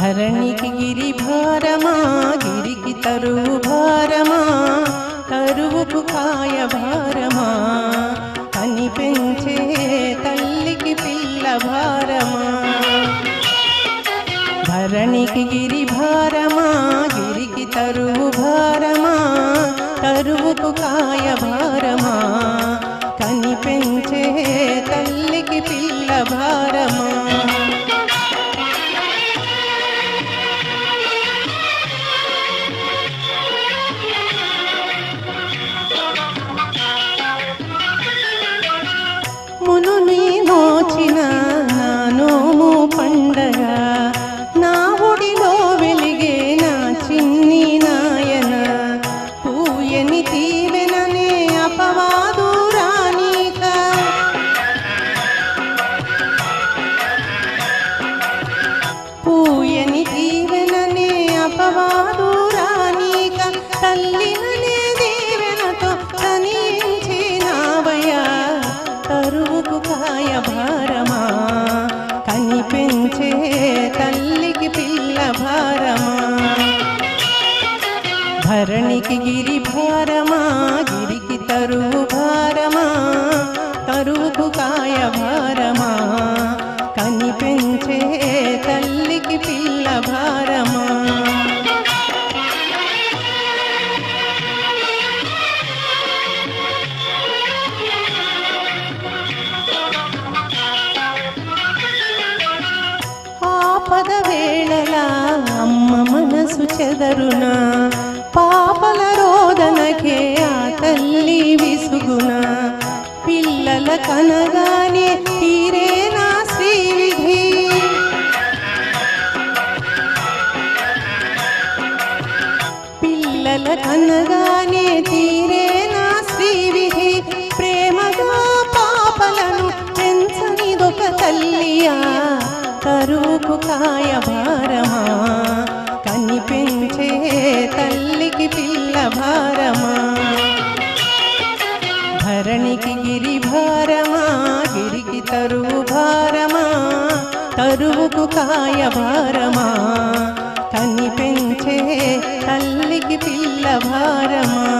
ధరణికి గిరి భారమా గిరికి తరువు భారమా తరువుకు కాయ భారమా అని పెంచే తల్లికి పిల్ల భారమా. ధరణికి గిరి భారమా గిరికి తరువు భారమా తరువుకు కాయ భారమా కని పెంచే తల్లికి పిల్ల భారమా. పూయని తీవెననే అపవాదు రానీక. పూయని దీవెననే అపవాదు రానీక. తల్లిననే దీవెనతో తనించినావయ్యా తరువుకు కాయ భారమా. కని పెంచే తల్లికి పిల్ల భారమా. ధరణికి గిరి భారమా గిరికి తరువు భారమా తరువుకు కాయ భారమా కని పెంచే తల్లికి పిల్ల భారమా ఆపద వేళలా అమ్మ మనసు చెదరునా పాపల రోదనకే ఆ తల్లి విసుగున. పిల్లల కనగానే తీరే నా శ్రీవిధి. పిల్లల కనగానే తీరే నా శ్రీవిధి. ప్రేమగా పాపలను పెంచనిదొక తల్లియా. కరువుకు కాయ భారమా కు కాయ భారమా? కని పెంచే తల్లికి పిల్ల భారమా?